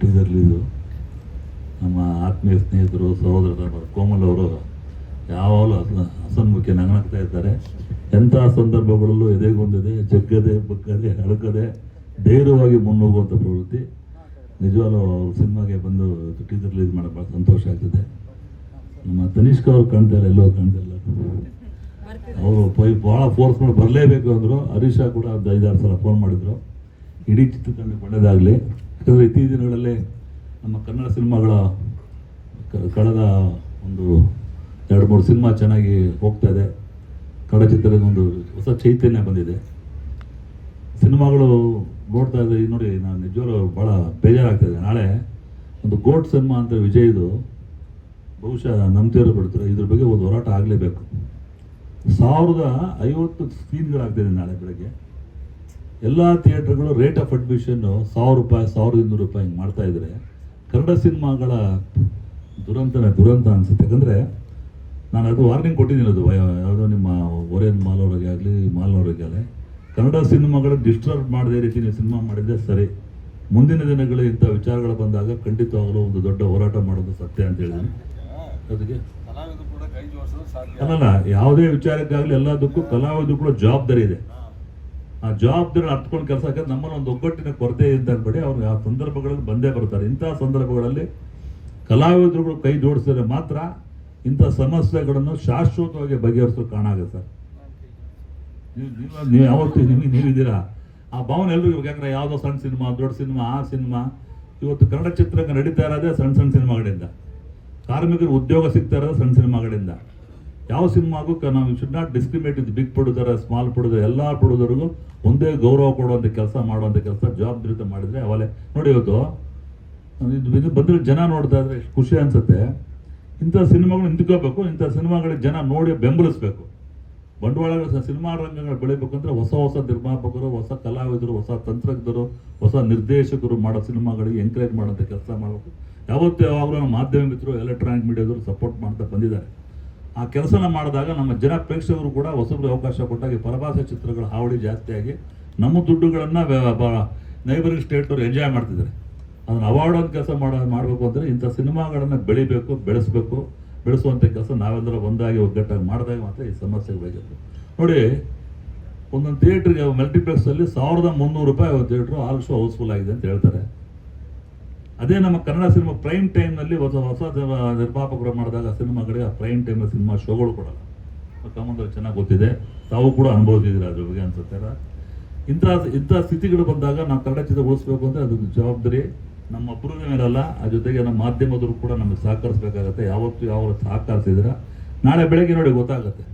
Release ನಮ್ಮ ಆತ್ಮೀಯ ಸ್ನೇಹಿತರು, ಸಹೋದರ ಕೋಮಲ್ ಅವರು ಯಾವಾಗಲೂ ಹಸನ್ಮುಖಿ ನಗನಾಗ್ತಾ ಇದ್ದಾರೆ. ಎಂಥ ಸಂದರ್ಭಗಳಲ್ಲೂ ಎದೆಗೊಂದಿದೆ, ಜಗ್ಗದೆ, ಬಗ್ಗದೆ ಅಳಕದೆ ಧೈರ್ಯವಾಗಿ ಮುನ್ನುಗ್ಗುವಂಥ ಪ್ರವೃತ್ತಿ. ನಿಜವಾಗ್ಲೂ ಅವ್ರ ಸಿನಿಮಾಗೆ ಬಂದು ಟೀಸರ್ ರಿಲೀಸ್ ಮಾಡೋದು ಭಾಳ ಸಂತೋಷ ಆಗ್ತದೆ. ನಮ್ಮ ತನಿಷ್ಕ ಅವ್ರು ಕಾಣ್ತಾರೆ ಎಲ್ಲೋ ಕಾಣ್ತಿಲ್ಲ ಅವರು ಪೈ, ಭಾಳ ಫೋರ್ಸ್ ಮಾಡಿ ಬರಲೇಬೇಕು ಅಂದರು. ಹರೀಶಾ ಕೂಡ ಐದಾರು ಸಲ ಫೋನ್ ಮಾಡಿದರು. ಇಡೀ ಚಿತ್ರತಂಡಕ್ಕೆ ಒಳ್ಳೆಯದಾಗಲಿ ಯಾಕಂದರೆ ಇತ್ತೀಚಿನ ದಿನಗಳಲ್ಲಿ ನಮ್ಮ ಕನ್ನಡ ಸಿನಿಮಾಗಳ ಕಳೆದ ಒಂದು ಎರಡು ಮೂರು ಸಿನಿಮಾ ಚೆನ್ನಾಗಿ ಹೋಗ್ತಾ ಇದೆ. ಕನ್ನಡ ಚಿತ್ರದ ಒಂದು ಹೊಸ ಚೈತನ್ಯ ಬಂದಿದೆ. ಸಿನಿಮಾಗಳು ನೋಡ್ತಾ ಇದ್ದೆ ನೋಡಿ ನಾನು ನಿಜವಾಗ್ಲೂ ಭಾಳ ಬೇಜಾರಾಗ್ತಾಯಿದೆ ನಾಳೆ ಒಂದು ಗೋಟ್ ಸಿನಿಮಾ ಅಂತ ವಿಜಯದು ಬಹುಶಃ ನಂಬ್ತಿರೋ ಬಿಡ್ತಾರೆ. ಇದ್ರ ಬಗ್ಗೆ ಒಂದು ಹೋರಾಟ ಆಗಲೇಬೇಕು. ಸಾವಿರದ ಐವತ್ತು ಸ್ಕ್ರೀನ್ಗಳಾಗ್ತಿದೆ ನಾಳೆ ಬೆಳಗ್ಗೆ. ಎಲ್ಲ ಥಿಯೇಟ್ರ್ಗಳು ರೇಟ್ ಆಫ್ ಅಡ್ಮಿಷನ್ನು ಸಾವಿರ ರೂಪಾಯಿ ಸಾವಿರದ ಇನ್ನೂರು ರೂಪಾಯಿ ಹಿಂಗೆ ಮಾಡ್ತಾ ಇದ್ದಾರೆ ಕನ್ನಡ ಸಿನಿಮಾಗಳ ದುರಂತನೇ ದುರಂತ ಅನಿಸುತ್ತೆ. ಯಾಕಂದರೆ ನಾನು ಅದು ವಾರ್ನಿಂಗ್ ಕೊಟ್ಟಿದ್ದೀನಿ ಅದು ವಯ- ಯಾವುದೋ ನಿಮ್ಮ ಓರಿಯನ್ ಮಾಲ್ ಅವರಿಗೆ ಆಗಲಿ ಮಾಲ್ ಅವರಿಗೆ ಆಗಲಿ ಕನ್ನಡ ಸಿನಿಮಾಗಳು ಡಿಸ್ಟರ್ಬ್ ಮಾಡದೇ ರೀತಿ ನೀವು ಸಿನಿಮಾ ಮಾಡಿದರೆ ಸರಿ. ಮುಂದಿನ ದಿನಗಳು ಇಂಥ ವಿಚಾರಗಳು ಬಂದಾಗ ಖಂಡಿತವಾಗಲೂ ಒಂದು ದೊಡ್ಡ ಹೋರಾಟ ಮಾಡೋದು ಸತ್ಯ ಅಂತ ಹೇಳಿದ್ದೀನಿ. ಅದಕ್ಕೆ ಅಲ್ಲಲ್ಲ ಯಾವುದೇ ವಿಚಾರಕ್ಕಾಗಲಿ ಎಲ್ಲದಕ್ಕೂ ಕಲಾವಿದರು ಕೂಡ ಜವಾಬ್ದಾರಿ ಇದೆ. ಆ ಜವಾಬ್ದಾರಿ ಅರ್ಥಕೊಂಡು ಕೆಲಸ ಯಾಕಂದ್ರೆ ನಮ್ಮಲ್ಲಿ ಒಂದು ಒಗ್ಗಟ್ಟಿನ ಕೊರತೆ ಇದೆ ಅಂತ ಅನ್ಬೇಡಿ ಅವ್ರು ಆ ಸಂದರ್ಭಗಳಲ್ಲಿ ಬಂದೇ ಬರ್ತಾರೆ. ಇಂಥ ಸಂದರ್ಭಗಳಲ್ಲಿ ಕಲಾವಿದರುಗಳು ಕೈ ಜೋಡಿಸಿದ್ರೆ ಮಾತ್ರ ಇಂಥ ಸಮಸ್ಯೆಗಳನ್ನು ಶಾಶ್ವತವಾಗಿ ಬಗೆಹರಿಸೋ ಕಾರಣ ಆಗುತ್ತೆ ಸರ್. ನೀವು ಯಾವತ್ತು ನಿಮಗೆ ನೀವಿದ್ದೀರಾ? ಆ ಭಾವನೆ ಎಲ್ಲರೂ ಇವಾಗ ಯಾಕಂದ್ರೆ ಯಾವುದೋ ಸಣ್ಣ ಸಿನಿಮಾ, ದೊಡ್ಡ ಸಿನಿಮಾ, ಆ ಸಿನಿಮಾ, ಇವತ್ತು ಕನ್ನಡ ಚಿತ್ರಕ್ಕೆ ನಡೀತಾ ಇರೋದೇ ಸಣ್ಣ ಸಣ್ಣ ಸಿನಿಮಾಗಳಿಂದ. ಕಾರ್ಮಿಕರು ಉದ್ಯೋಗ ಸಿಗ್ತಾ ಇರೋದು ಸಣ್ಣ ಸಿನಿಮಾಗಳಿಂದ. ಯಾವ ಸಿನಿಮಾಗೂ ನಾವು ಶುಡ್ ನಾಟ್ ಡಿಸ್ಕ್ರಿಮಿನೇಟ್ ಇದು ಬಿಗ್ ಪ್ರೊಡ್ಯೂಸರ್ ಸ್ಮಾಲ್ ಪ್ರೊಡ್ಯೂಸರ್ ಎಲ್ಲ ಪ್ರೊಡ್ಯೂಸರ್ಗೂ ಒಂದೇ ಗೌರವ ಕೊಡುವಂಥ ಕೆಲಸ ಮಾಡುವಂಥ ಕೆಲಸ ಜವಾಬ್ದಾರಿತ ಮಾಡಿದರೆ ಅವಲೇ. ನೋಡಿ ಇವತ್ತು ಇದು ಇದು ಬಂದರೆ ಜನ ನೋಡ್ತಾ ಇದ್ರೆ ಖುಷಿ ಅನಿಸುತ್ತೆ. ಇಂಥ ಸಿನಿಮಾಗಳು ನಿಂತ್ಕೋಬೇಕು, ಇಂಥ ಸಿನಿಮಾಗಳಿಗೆ ಜನ ನೋಡಿ ಬೆಂಬಲಿಸಬೇಕು. ಬಂಡವಾಳ ಸಿನಿಮಾ ರಂಗಗಳು ಬೆಳಿಬೇಕಂದ್ರೆ ಹೊಸ ಹೊಸ ನಿರ್ಮಾಪಕರು, ಹೊಸ ಕಲಾವಿದರು, ಹೊಸ ತಂತ್ರಜ್ಞರು, ಹೊಸ ನಿರ್ದೇಶಕರು ಮಾಡೋ ಸಿನಿಮಾಗಳಿಗೆ ಎಂಕರೇಜ್ ಮಾಡೋಂಥ ಕೆಲಸ ಮಾಡಬೇಕು. ಯಾವತ್ತೂ ಯಾವಾಗಲೂ ಮಾಧ್ಯಮ ಮಿತ್ರರು ಎಲೆಕ್ಟ್ರಾನಿಕ್ ಮೀಡಿಯಾದವರು ಸಪೋರ್ಟ್ ಮಾಡ್ತಾ ಬಂದಿದ್ದಾರೆ. ಆ ಕೆಲಸನ ಮಾಡಿದಾಗ ನಮ್ಮ ಜನ ಪ್ರೇಕ್ಷಕರು ಕೂಡ ಹೊಸಬ್ರಿಗೆ ಅವಕಾಶ ಕೊಟ್ಟಾಗ ಪರಭಾಷೆ ಚಿತ್ರಗಳ ಹಾವಳಿ ಜಾಸ್ತಿಯಾಗಿ ನಮ್ಮ ದುಡ್ಡುಗಳನ್ನು ನೈಬರಿಂಗ್ ಸ್ಟೇಟ್ನವ್ರು ಎಂಜಾಯ್ ಮಾಡ್ತಿದ್ದಾರೆ. ಅದನ್ನು ಅವಾರ್ಡ್ ಒಂದು ಕೆಲಸ ಮಾಡ ಮಾಡಬೇಕು ಅಂದರೆ ಇಂಥ ಸಿನಿಮಾಗಳನ್ನು ಬೆಳಿಬೇಕು, ಬೆಳೆಸಬೇಕು ಬೆಳೆಸುವಂಥ ಕೆಲಸ ನಾವೆಲ್ಲರೂ ಒಂದಾಗಿ ಒಗ್ಗಟ್ಟಾಗಿ ಮಾಡಿದಾಗ ಮಾತ್ರ ಈ ಸಮಸ್ಯೆ ಬಗೆಹರಿತು ನೋಡಿ, ಒಂದೊಂದು ಥಿಯೇಟ್ರಿಗೆ ಮಲ್ಟಿಪ್ಲೆಕ್ಸಲ್ಲಿ ಸಾವಿರದ ಮುನ್ನೂರು ರೂಪಾಯಿ ಥಿಯೇಟ್ರು ಆಲ್ ಶೋ ಹೌಸ್ಫುಲ್ ಆಗಿದೆ ಅಂತ ಹೇಳ್ತಾರೆ. ಅದೇ ನಮ್ಮ ಕನ್ನಡ ಸಿನಿಮಾ ಪ್ರೈಮ್ ಟೈಮ್ನಲ್ಲಿ ಹೊಸ ಹೊಸ ನಿರ್ಮಾಪಕರು ಮಾಡಿದಾಗ ಸಿನಿಮಾಗಳಿಗೆ ಆ ಪ್ರೈಮ್ ಟೈಮ್ ಸಿನಿಮಾ ಶೋಗಳು ಕೊಡಲ್ಲ. ಕಮಂದ್ರೆ ಚೆನ್ನಾಗಿ ಗೊತ್ತಿದೆ ತಾವು ಕೂಡ ಅನುಭವಿಸಿದ್ದೀರ ಅದ್ರ ಬಗ್ಗೆ ಅನ್ಸುತ್ತೆ ಇಂಥ ಇಂಥ ಸ್ಥಿತಿಗಳು ಬಂದಾಗ ನಾವು ಕನ್ನಡ ಚಿತ್ರ ಉಳಿಸ್ಬೇಕು ಅಂದರೆ ಅದು ಜವಾಬ್ದಾರಿ. ನಮ್ಮ ಅಪರೂಪ ಮೇಲಲ್ಲ, ಆ ಜೊತೆಗೆ ನಮ್ಮ ಮಾಧ್ಯಮದವರು ಕೂಡ ನಮಗೆ ಸಹಕರಿಸಬೇಕಾಗತ್ತೆ. ಯಾವತ್ತು ಯಾವ ಸಹಕರಿಸಿದ್ರ? ನಾಳೆ ಬೆಳಗ್ಗೆ ನೋಡಿ ಗೊತ್ತಾಗುತ್ತೆ.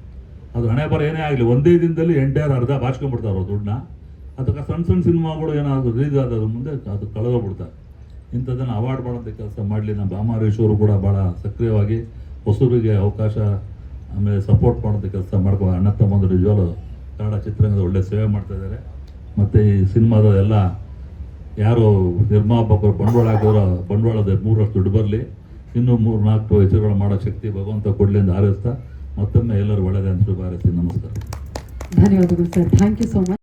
ಅದು ಹಣೆ ಬರ ಏನೇ ಆಗಲಿ, ಒಂದೇ ದಿನದಲ್ಲಿ ಎಂಟೈರ್ ಅರ್ಧ ಬಾಚ್ಕೊಂಡ್ಬಿಡ್ತಾರೆ ದುಡ್ಡನ್ನ. ಅದಕ್ಕೆ ಸಣ್ಣ ಸಣ್ಣ ಸಿನಿಮಾಗಳು ಏನಾದರೂ ರಿಲೀಸ್ ಆದ ಮುಂದೆ ಅದು ಕಳೆದೋಗ್ಬಿಡ್ತಾರೆ ಇಂಥದ್ದನ್ನು ಅವಾರ್ಡ್ ಮಾಡೋಂಥ ಕೆಲಸ ಮಾಡಲಿ. ನಮ್ಮ ಭಾಮಾರೇಶ್ ಕೂಡ ಭಾಳ ಸಕ್ರಿಯವಾಗಿ ಹೊಸೂರಿಗೆ ಅವಕಾಶ, ಆಮೇಲೆ ಸಪೋರ್ಟ್ ಮಾಡೋಂಥ ಕೆಲಸ ಮಾಡ್ಕೊಂಡು ಅಣ್ಣ ತಮ್ಮಂದು ನಿಜವಾಗ್ಲು ಕನ್ನಡ ಚಿತ್ರರಂಗದ ಒಳ್ಳೆ ಸೇವೆ ಮಾಡ್ತಾ ಇದ್ದಾರೆ. ಮತ್ತು ಈ ಸಿನಿಮಾದ ಎಲ್ಲ ಯಾರು ನಿರ್ಮಾಪಕರು ಬಂಡವಾಳ ಹಾಕಿದ್ರು ಬಂಡವಾಳದ ಮೂರಷ್ಟು ದುಡ್ಡು ಬರಲಿ. ಇನ್ನೂ ಮೂರು, ನಾಲ್ಕು ಹೆಸರುಗಳು ಮಾಡೋ ಶಕ್ತಿ ಭಗವಂತ ಕೊಡಲಿ ಅಂತ ಆರಿಸ್ತಾ ಮತ್ತೊಮ್ಮೆ ಎಲ್ಲರೂ ಒಳ್ಳೆಯದೇ ಅಂತ ಹಾರೈಸ್ತೀನಿ. ನಮಸ್ಕಾರ. ಧನ್ಯವಾದಗಳು sir. Thank you so much